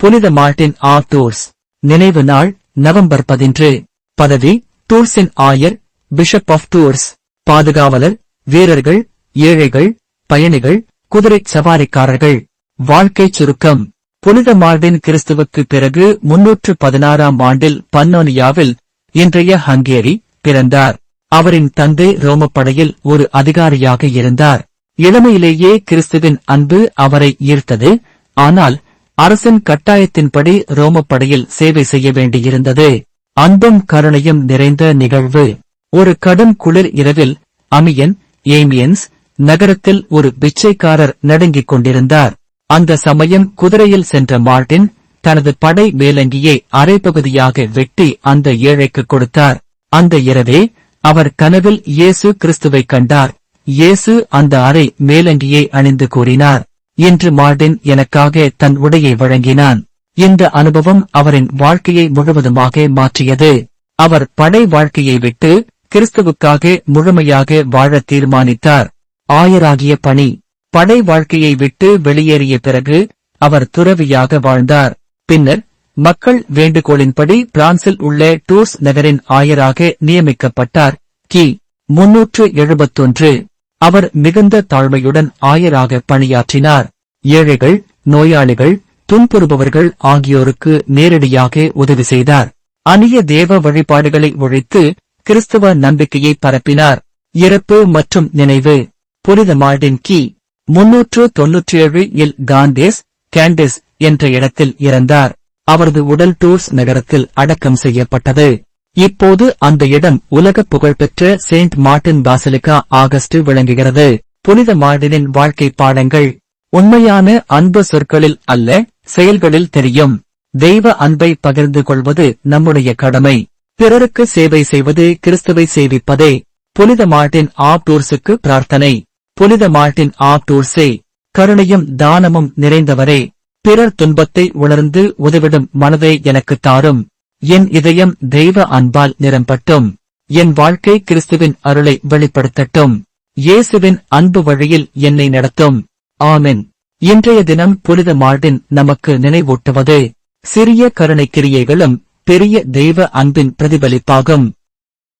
புனித மார்ட்டின் ஆ டூர்ஸ் நினைவு நாள் நவம்பர் பதின்று பதவி டூர்ஸின் ஆயர் பிஷப் ஆஃப் டூர்ஸ் பாதுகாவலர் வீரர்கள் ஏழைகள் பயணிகள் குதிரை சவாரிக்காரர்கள். வாழ்க்கை சுருக்கம். புனித மார்டின் கிறிஸ்துவுக்கு பிறகு முன்னூற்று பதினாறாம் ஆண்டில் பன்னோனியாவில் இன்றைய ஹங்கேரி பிறந்தார். அவரின் தந்தை ரோமப்படையில் ஒரு அதிகாரியாக இருந்தார். இளமையிலேயே கிறிஸ்துவின் அன்பு அவரை ஈர்த்தது. ஆனால் அரசின் கட்டாயத்தின்படி ரோமப்படையில் சேவை செய்ய வேண்டியிருந்தது. அன்பும் கருணையும் நிறைந்த நிகழ்வு. ஒரு கடும் குளிர் இரவில் அமியன் ஏமியன்ஸ் நகரத்தில் ஒரு பிச்சைக்காரர் நடுங்கிக் கொண்டிருந்தார். அந்த சமயம் குதிரையில் சென்ற மார்ட்டின் தனது படை மேலங்கியை அரைப்பகுதியாக வெட்டி அந்த ஏழைக்கு கொடுத்தார். அந்த இரவே அவர் கனவில் இயேசு கிறிஸ்துவை கண்டார். இயேசு அந்த அரை மேலங்கியை அணிந்து கூறினார். இன்று மார்டின் எனக்காக தன் உடையை வழங்கினான். இந்த அனுபவம் அவரின் வாழ்க்கையை முழுவதுமாக மாற்றியது. அவர் படை வாழ்க்கையை விட்டு கிறிஸ்துவுக்காக முழுமையாக வாழ தீர்மானித்தார். ஆயராகிய பணி. படை வாழ்க்கையை விட்டு வெளியேறிய பிறகு அவர் துறவியாக வாழ்ந்தார். பின்னர் மக்கள் வேண்டுகோளின்படி பிரான்சில் உள்ள டூர்ஸ் நகரின் ஆயராக நியமிக்கப்பட்டார். கி. முன்னூற்று எழுபத்தொன்று. அவர் மிகுந்த தாழ்மையுடன் ஆயராக பணியாற்றினார். ஏழைகள் நோயாளிகள் துன்புறுபவர்கள் ஆகியோருக்கு நேரடியாக உதவி செய்தார். அந்நிய தேவ வழிபாடுகளை ஒழித்து கிறிஸ்தவ நம்பிக்கையை பரப்பினார். இறப்பு மற்றும் நினைவு. புனித மார்டின் கி. முன்னூற்று தொன்னூற்றி ஏழு இல் காந்தேஸ் கேண்டிஸ் என்ற இடத்தில் இறந்தார். அவரது உடல் டூர்ஸ் நகரத்தில் அடக்கம் செய்யப்பட்டது. இப்போது அந்த இடம் உலக புகழ்பெற்ற செயின்ட் மார்ட்டின் பாசலிகா ஆகஸ்ட் விளங்குகிறது. புனித மார்டினின் வாழ்க்கை பாடங்கள் உண்மையான அன்பு சொற்களில் அல்ல செயல்களில் தெரியும். தெய்வ அன்பை பகிர்ந்து கொள்வது நம்முடைய கடமை. பிறருக்கு சேவை செய்வது கிறிஸ்துவை சேவிப்பதே. புனித மார்ட்டின் ஆப் டூர்ஸுக்கு பிரார்த்தனை. புனித மார்ட்டின் ஆப்டூர்ஸே டூர்ஸே கருணையும் தானமும் நிறைந்தவரே. பிறர் துன்பத்தை உணர்ந்து உதவிடும் மனதை எனக்குத் தாரும். என் இதயம் தெய்வ அன்பால் நிரம்பட்டும். என் வாழ்க்கை கிறிஸ்துவின் அருளை வெளிப்படுத்தட்டும். இயேசுவின் அன்பு வழியில் என்னை நடத்தும். ஆமென். இன்றைய தினம் புனித மார்டின் நமக்கு நினைவூட்டுவது சிறிய கருணை கிரியைகளும் பெரிய தெய்வ அன்பின் பிரதிபலிப்பாகும்.